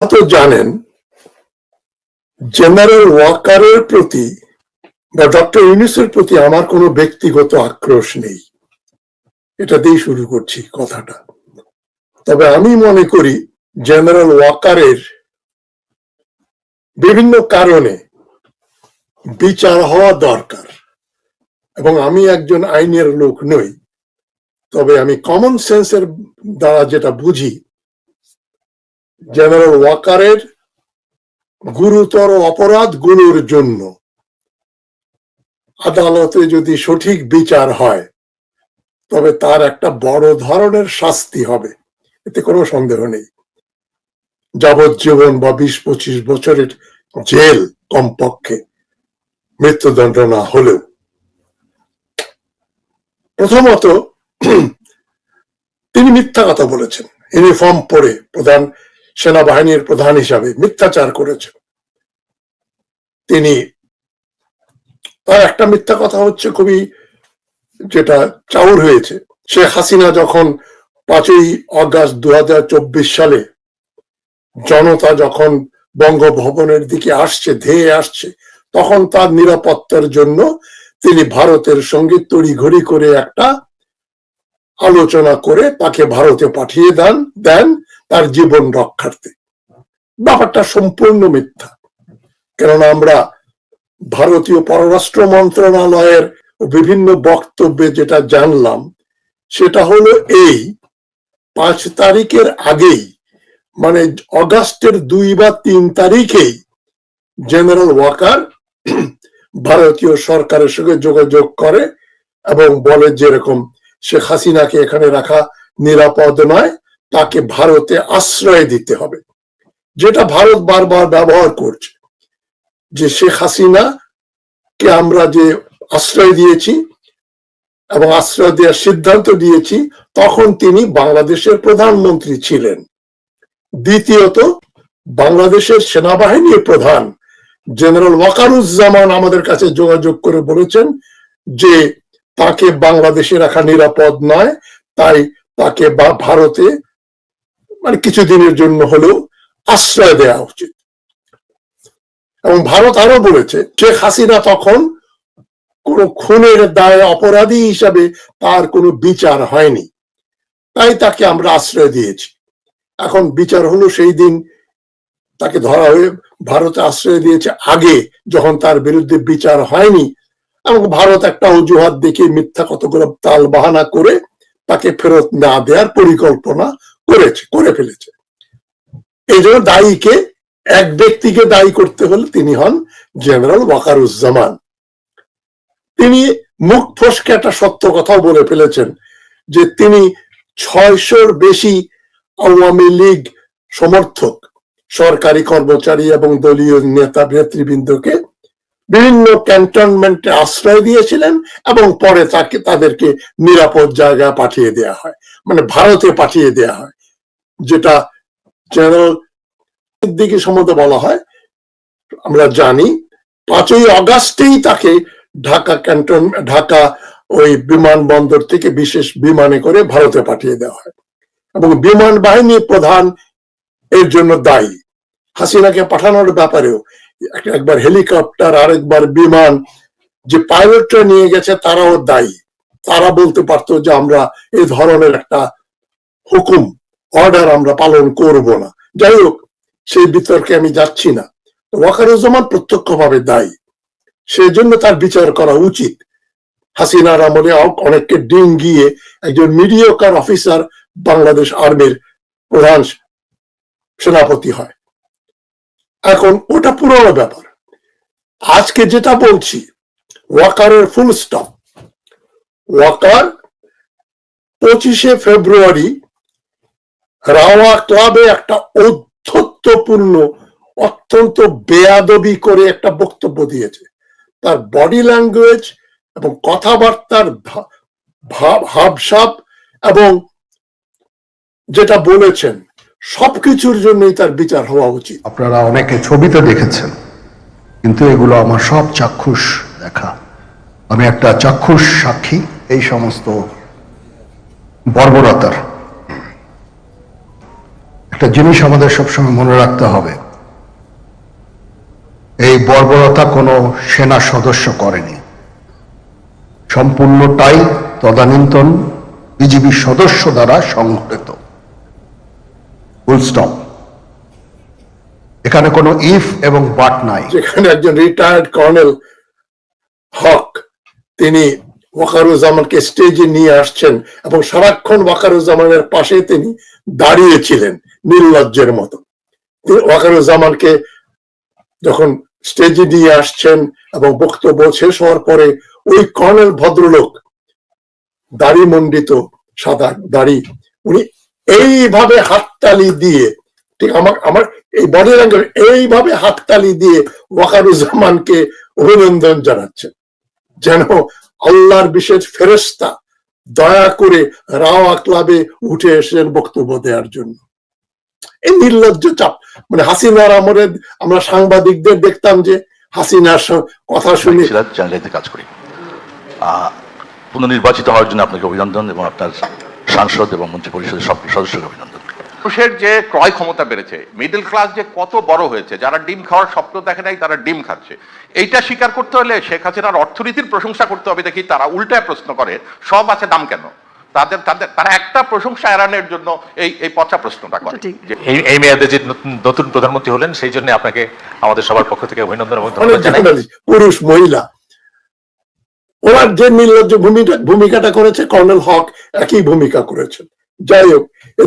তো জানেন জেনারেল ওয়াকারের প্রতি বা ডক্টর ইউনিসের প্রতি আমার কোনো ব্যক্তিগত আক্রোশ নেই। এটা দিয়ে শুরু করছি কথাটা। তবে আমি মনে করি জেনারেল ওয়াকারের বিভিন্ন কারণে বিচার হওয়া দরকার এবং আমি একজন আইনের লোক নই। তবে আমি কমন সেন্সের দ্বারা যেটা বুঝি জেনারেল ওয়াকারের গুরুতর অপরাধগুলোর জন্য। আদালতে যদি সঠিক বিচার হয়, তবে তার একটা বড় ধরনের শাস্তি হবে। এতে কোনো সন্দেহ নেই। যাবজ্জীবন বা বিশ পঁচিশ বছরের জেল কমপক্ষে মৃত্যুদণ্ড না হলেও। প্রথমত, তিনি মিথ্যা কথা বলেছেন। ইউনিফর্ম পরে প্রধান সেনাবাহিনীর প্রধান হিসাবে মিথ্যাচার করেছেন। তিনি তার একটা মিথ্যা কথা হচ্ছে খুবই, যেটা চাউর হয়েছে। শেখ হাসিনা যখন পাঁচই অগাস্ট দু সালে জনতা যখন বঙ্গভবনের দিকে আসছে, ধেয়ে আসছে, তখন তার নিরাপত্তার জন্য তিনি ভারতের সঙ্গে তড়িঘড়ি করে একটা আলোচনা করে তাকে ভারতে পাঠিয়ে দেন দেন তার জীবন রক্ষার্থে। ব্যাপারটা সম্পূর্ণ মিথ্যা। কেননা আমরা ভারতীয় পররাষ্ট্র মন্ত্রণালয়ের বিভিন্ন বক্তব্যে যেটা জানলাম, সেটা হলো এই, পাঁচ তারিখের আগেই মানে অগাস্টের দুই বা তিন তারিখেই জেনারেল ওয়াকার ভারতীয় সরকারের সঙ্গে যোগাযোগ করে এবং বলে যেরকম শেখ হাসিনাকে এখানে রাখা নিরাপদ নয়। তাকে ভারতে আশ্রয় দিতে হবে। যেটা ভারত বারবার ব্যবহার করছে, যে শেখ হাসিনা কে আমরা যে আশ্রয় দিয়েছি এবং আশ্রয় দেওয়ার সিদ্ধান্ত দিয়েছি, তখন তিনি বাংলাদেশের প্রধানমন্ত্রী ছিলেন। দ্বিতীয়ত, বাংলাদেশের সেনাবাহিনীর প্রধান জেনারেল ওয়াকারুজ্জামান আমাদের কাছে যোগাযোগ করে বলেছেন যে তাকে বাংলাদেশে রাখা নিরাপদ নয়, তাই তাকে ভারতে মানে কিছুদিনের জন্য হলেও আশ্রয় দেওয়া উচিত। এবং ভারত আরও বলেছে, শেখ হাসিনা তখন কোন খুনের দায়ে অপরাধী হিসাবে তার কোনো বিচার হয়নি। তাই তাকে আমরা আশ্রয় দিয়েছি। এখন বিচার হলো সেই দিন তাকে ধরা হয়ে ভারতে আশ্রয় দিয়েছে আগে যখন তার বিরুদ্ধে বিচার হয়নি। এবং ভারত একটা অজুহাত দেখে মিথ্যা কতগুলো তাল বাহানা করে তাকে ফেরত না দেওয়ার পরিকল্পনা করেছে, করে ফেলেছে। এই জন্য দায়ীকে, এক ব্যক্তিকে দায়ী করতে হলে তিনি হন জেনারেল ওয়াকারুজ্জামান। তিনি মুখ ফসকে একটা সত্য কথাও বলে ফেলেছেন যে তিনি ছয়শোর বেশি আওয়ামী লীগ সমর্থক, সরকারি কর্মচারী এবং দলীয় নেতা নেতৃবৃন্দকে বিভিন্ন ক্যান্টনমেন্টে আশ্রয় দিয়েছিলেন এবং পরে তাকে, তাদেরকে নিরাপদ জায়গায় পাঠিয়ে দেয়া হয়। মানে ভারতে পাঠিয়ে দেয়া হয়। যেটা জেনারেল দিকে সম্বন্ধে বলা হয়, আমরা জানি। পাঁচই অগাস্টেই তাকে ঢাকা ক্যান্টন ঢাকা ওই বিমানবন্দর থেকে বিশেষ বিমানে করে ভারতে পাঠিয়ে দেওয়া হয়। এবং বিমান বাহিনী প্রধান এর জন্য দায়ী। হাসিনাকে পাঠানোর ব্যাপারেও একবার হেলিকপ্টার, আরেকবার বিমান, যে পাইলটরা নিয়ে গেছে তারাও দায়ী। তারা বলতে পারতো যে আমরা এই ধরনের একটা হুকুম অর্ডার আমরা পালন করব না। যাই হোক সেই বিতর্কে আমি যাচ্ছি না। ওয়াকারুজ্জামান প্রত্যক্ষভাবে দায়ী। সেই জন্য তার বিচার করা উচিত। হাসিনার আমলে অনেককে ডিং গিয়ে একজন মিডিয়কার অফিসার বাংলাদেশ আর্মির প্রধান সেনাপতি হয়। এখন ওটা পুরনো ব্যাপার। আজকে যেটা বলছি, ওয়াকারের ফুল স্টপ ওয়াকার পঁচিশে ফেব্রুয়ারি রাওয়া ক্লাবে একটা ঔদ্ধত্যপূর্ণ অত্যন্ত বেয়াদবি করে একটা বক্তব্য দিয়েছে। তার বডি ল্যাঙ্গুয়েজ এবং কথাবার্তার ভাবসাব এবং যেটা বলেছেন, সবকিছুর জন্যই তার বিচার হওয়া উচিত। আপনারা অনেকে ছবিতে দেখেছেন, কিন্তু এগুলো আমার সব চাক্ষুষ দেখা। আমি একটা চাক্ষুষ সাক্ষী, এই সমস্ত বর্বরতার একটা জিনিস আমাদের সবসময় মনে রাখতে হবে। এই বর্বরতা কোনো সেনা সদস্য করেনি। সম্পূর্ণটাই তদানীন্তন বিজিবি সদস্য দ্বারা সংঘটিত। ফুল স্টপ এখানে কোনো ইফ এবং বাট নাই। যেখানে একজন রিটায়ার্ড কর্নেল হক, তিনি ওয়াকারুজ্জামানকে স্টেজে নিয়ে আসছেন এবং সারাক্ষণ ওয়াকারুজ্জামানের পাশে তিনি দাঁড়িয়েছিলেন নির্লজ্জের মতো। তিনি ওয়াকারুজ্জামানকে যখন স্টেজে নিয়ে আসছেন এবং বক্তব্য শেষ হওয়ার পরে ওই কর্নেল ভদ্রলোক দাড়ি মণ্ডিত সাদা দাড়ি, উনি এইভাবে হাততালি দিয়ে, ঠিক আমার আমার এই বডি ল্যাঙ্গুয়েজ এইভাবে হাততালি দিয়ে ওয়াকারুজ্জামানকে অভিনন্দন জানাচ্ছেন। যেন আল্লাহর বিশেষ ফেরেস্তা দয়া করে রাওয়া ক্লাবে উঠে এসেছেন বক্তব্য দেওয়ার জন্য। এই নির্লজ্জ চাপ মানে হাসিনার আমলে আমরা সাংবাদিকদের দেখতাম যে হাসিনার কথা শুনে চ্যানেলে কাজ করি। পুনর্নির্বাচিত হওয়ার জন্য আপনাকে অভিনন্দন এবং আপনার সাংসদ এবং মন্ত্রী পরিষদের সব সদস্যকে অভিনন্দন। মানুষের যে ক্রয় ক্ষমতা বেড়েছে মিডল ক্লাস যে কত বড় হয়েছে যারা ডিম খাওয়ার স্বপ্ন দেখে নাই তারা ডিম খাচ্ছে। এইটা স্বীকার করতে হলে শেখ হাসিনার অর্থনীতির প্রশংসা করতে হবে দেখি তারা উল্টায় প্রশ্ন করে সব আছে দাম কেন? তাদের তাদের তারা একটা প্রশংসা এড়ানোর জন্য এই এই পচা প্রশ্নটা করে। এই এই মেয়াদে যে নতুন প্রধানমন্ত্রী হলেন সেই জন্য আপনাকে আমাদের সবার পক্ষ থেকে অভিনন্দন এবং ধন্যবাদ জানাই। পুরুষ মহিলা ওরা যে নির্লজ্জ ভূমিকা ভূমিকাটা করেছে কর্নেল হক একই ভূমিকা করেছেন। যাই হোক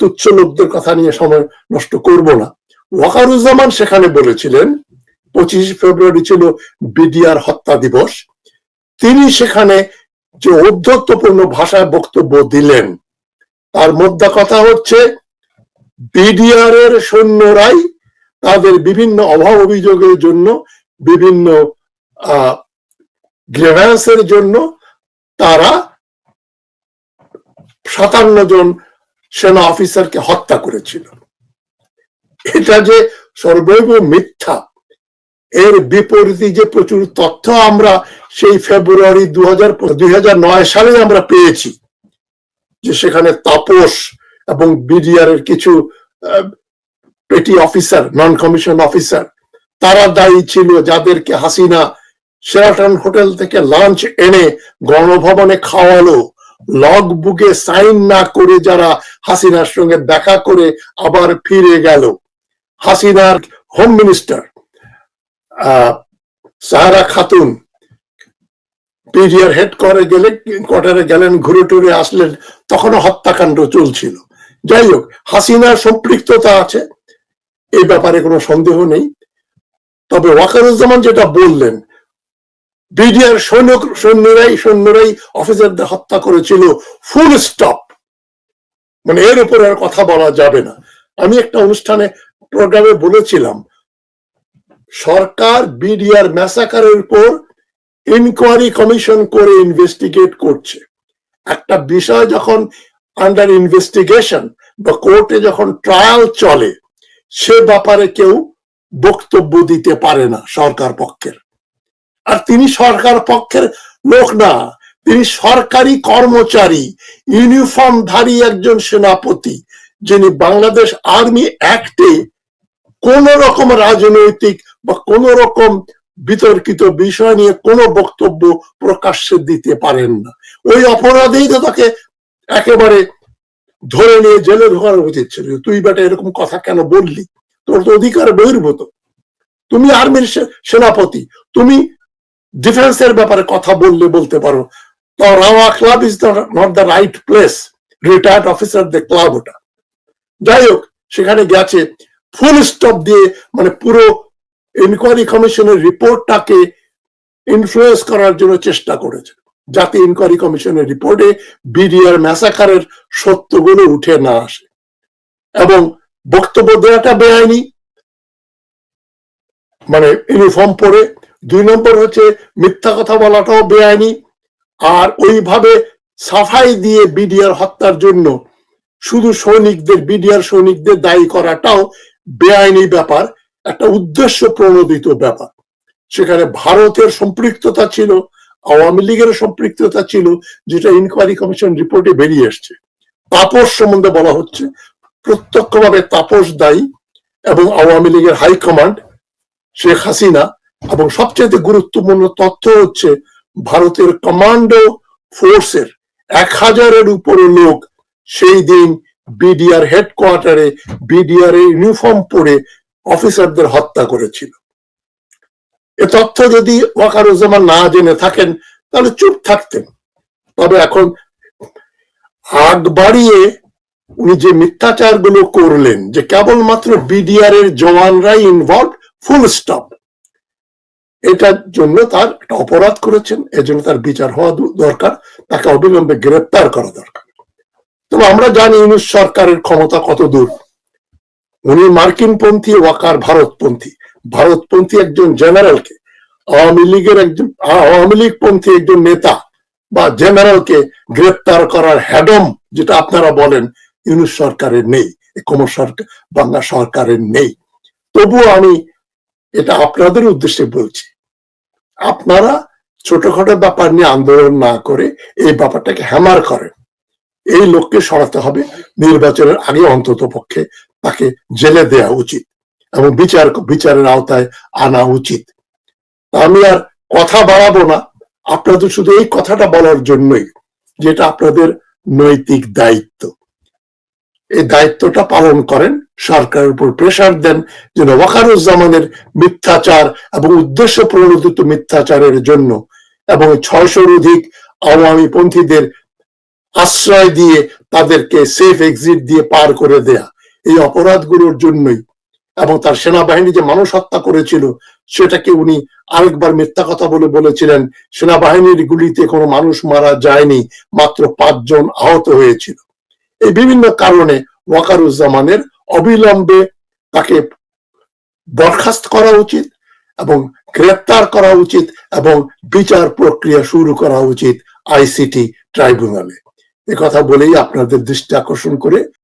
তুচ্ছ লোকদের কথা নিয়ে সময় নষ্ট করব না। ওয়াকারুজ্জামান সেখানে বলেছিলেন, পঁচিশ ফেব্রুয়ারি ছিল বিডিআর হত্যা দিবস। তিনি সেখানে যে ঔদ্ধত্যপূর্ণ ভাষায় বক্তব্য দিলেন, তার মধ্যে কথা হচ্ছে বিডিআর এর সৈন্যরাই তাদের বিভিন্ন অভাব অভিযোগের জন্য, বিভিন্ন জন্য তারা সাতান্ন জন সেনা অফিসারকে হত্যা করেছিল। এটা যে সর্বৈব মিথ্যা, এর বিপরীতে যে প্রচুর তথ্য আমরা সেই ফেব্রুয়ারি দু হাজার নয় সালে আমরা পেয়েছি, যে সেখানে তাপস এবং বিডিআর এর কিছু পেটি অফিসার নন কমিশন অফিসার তারা দায়ী ছিল যাদেরকে হাসিনা শেরাটন হোটেল থেকে লাঞ্চ এনে গণভবনে খাওয়ালো। লগ বুকে সাইন না করে যারা হাসিনার সঙ্গে দেখা করে আবার ফিরে গেল। হাসিনার home minister Sahara Khatun head করে গেলে কোয়ার্টারে গেলেন ঘুরে টুরে আসলেন, তখনও হত্যাকাণ্ড চলছিল। যাই হোক, হাসিনার সম্পৃক্ততা আছে, এই ব্যাপারে কোনো সন্দেহ নেই। তবে ওয়াকারুজ্জামান যেটা বললেন বিডিআর সৈন্য সৈন্যরাই সৈন্যরাই অফিসারদের হত্যা করেছিল। ফুল স্টপ মানে এর উপরে আর কথা বলা যাবে না। আমি একটা অনুষ্ঠানে প্রোগ্রামে বলেছিলাম, সরকার বিডিআর ম্যাসাকারের উপর ইনকোয়ারি কমিশন করে ইনভেস্টিগেট করছে। একটা বিষয় যখন আন্ডার ইনভেস্টিগেশন বা কোর্টে যখন ট্রায়াল চলে, সে ব্যাপারে কেউ বক্তব্য দিতে পারে না সরকার পক্ষের। আর তিনি সরকার পক্ষের লোক না। তিনি সরকারি কর্মচারী ইউনিফর্মধারী একজন সেনাপতি, যিনি বাংলাদেশ আর্মি অ্যাক্টে কোন রকম রাজনৈতিক বা কোন রকম বিতর্কিত বিষয় নিয়ে কোনো বক্তব্য প্রকাশ্যে দিতে পারেন না। ওই অপরাধেই তো তাকে একেবারে ধরে নিয়ে জেলে ঢোকানো উচিত ছিল। তুই বেটা এরকম কথা কেন বললি? তোর তো অধিকার বহির্ভূত। তুমি আর্মির সেনাপতি। তুমি ডিফেন্সের ব্যাপারে কথা বললে বলতে পারো। তো Rawa club is not the right place retired অফিসারদের ক্লাব ওটা। যাই হোক সেখানে গেছে। ফুল স্টপ দিয়ে মানে পুরো ইনকোয়ারি কমিশনের রিপোর্টটাকে ইনফ্লুয়েন্স করার জন্য চেষ্টা করেছে। যাতে ইনকোয়ারি কমিশনের রিপোর্টে বিডিআর ম্যাসাকারের সত্যগুলো উঠে না আসে। এবং বক্তব্য দেওয়াটা বেআইনি। মানে ইউনিফর্ম পরে, দুই নম্বর হচ্ছে মিথ্যা কথা বলাটাও বেআইনি। আর ওইভাবে সাফাই দিয়ে বিডিআর হত্যার জন্য শুধু সৈনিকদের বিডিআর সৈনিকদের দায়ী করাটাও বেআইনি ব্যাপার, একটা উদ্দেশ্য প্রণোদিত ব্যাপার। সেখানে ভারতের সম্পৃক্ততা ছিল, আওয়ামী লীগের সম্পৃক্ততা ছিল, যেটা ইনকোয়ারি কমিশন রিপোর্টে বেরিয়ে এসছে। তাপস সম্বন্ধে বলা হচ্ছে, প্রত্যক্ষভাবে তাপস দায়ী এবং আওয়ামী লীগের হাইকমান্ড শেখ হাসিনা, এবং সবচেয়ে গুরুত্বপূর্ণ তথ্য হচ্ছে ভারতের কমান্ডো ফোর্সের এক হাজারের উপরে লোক সেই দিন বিডিআর হেডকোয়ার্টারে বিডিআর এর ইউনিফর্ম পরে অফিসারদের হত্যা করেছিল। এ তথ্য যদি ওয়াকারুজ্জামান না জেনে থাকেন, তাহলে চুপ থাকতেন। তবে এখন আগ বাড়িয়ে উনি যে মিথ্যাচারগুলো করলেন, যে কেবলমাত্র বিডিআর এর জওয়ানরাই ইনভলভ ফুল স্টপ এটার জন্য তার একটা অপরাধ করেছেন, এজন্য তার বিচার হওয়া দরকার, তাকে অবিলম্বে গ্রেপ্তার করা দরকার। তবে আমরা জানি ইউনুস সরকারের ক্ষমতা কত দূর। উনি মার্কিনপন্থী, ওয়াকার ভারতপন্থী। ভারতপন্থী একজন জেনারেলকে, আওয়ামী লীগের একজন আওয়ামী লীগ পন্থী একজন নেতা বা জেনারেলকে গ্রেপ্তার করার হ্যাডম যেটা আপনারা বলেন, ইউনুস সরকারের নেই কোমর সরকার বাংলা সরকারের নেই। তবুও আমি এটা আপনাদের উদ্দেশ্যে বলছি। আপনারা ছোটখাটো ব্যাপার নিয়ে আন্দোলন না করে এই ব্যাপারটাকে হ্যামার করেন। এই লোককে সরাতে হবে, নির্বাচনের আগে অন্তত পক্ষে তাকে জেলে দেওয়া উচিত এবং বিচার, বিচারের আওতায় আনা উচিত। আমি আর কথা বাড়াবো না। আপনাদের শুধু এই কথাটা বলার জন্যই যেটা আপনাদের নৈতিক দায়িত্ব। এই দায়িত্বটা পালন করেন, সরকারের উপর প্রেশার দেন, যেন ওয়াকারুজ্জামানের মিথ্যাচার এবং উদ্দেশ্য প্রণোদিত মিথ্যাচারের জন্য এবং ছয়শোর অধিক আওয়ামী পন্থীদের আশ্রয় দিয়ে তাদেরকে সেফ এক্সিট দিয়ে পার করে দেয়া। এই অপরাধগুলোর জন্যই এবং তার সেনাবাহিনী যে মানুষ হত্যা করেছিল, সেটাকে উনি আরেকবার মিথ্যা কথা বলে বলেছিলেন, সেনাবাহিনীর গুলিতে কোনো মানুষ মারা যায়নি, মাত্র পাঁচজন আহত হয়েছিল। এই বিভিন্ন কারণে ওয়াকারুজ্জামানের অবিলম্বে তাকে বরখাস্ত করা উচিত এবং গ্রেপ্তার করা উচিত এবং বিচার প্রক্রিয়া শুরু করা উচিত আইসিটি ট্রাইব্যুনালে। কথা বলেই আপনাদের দৃষ্টি আকর্ষণ করে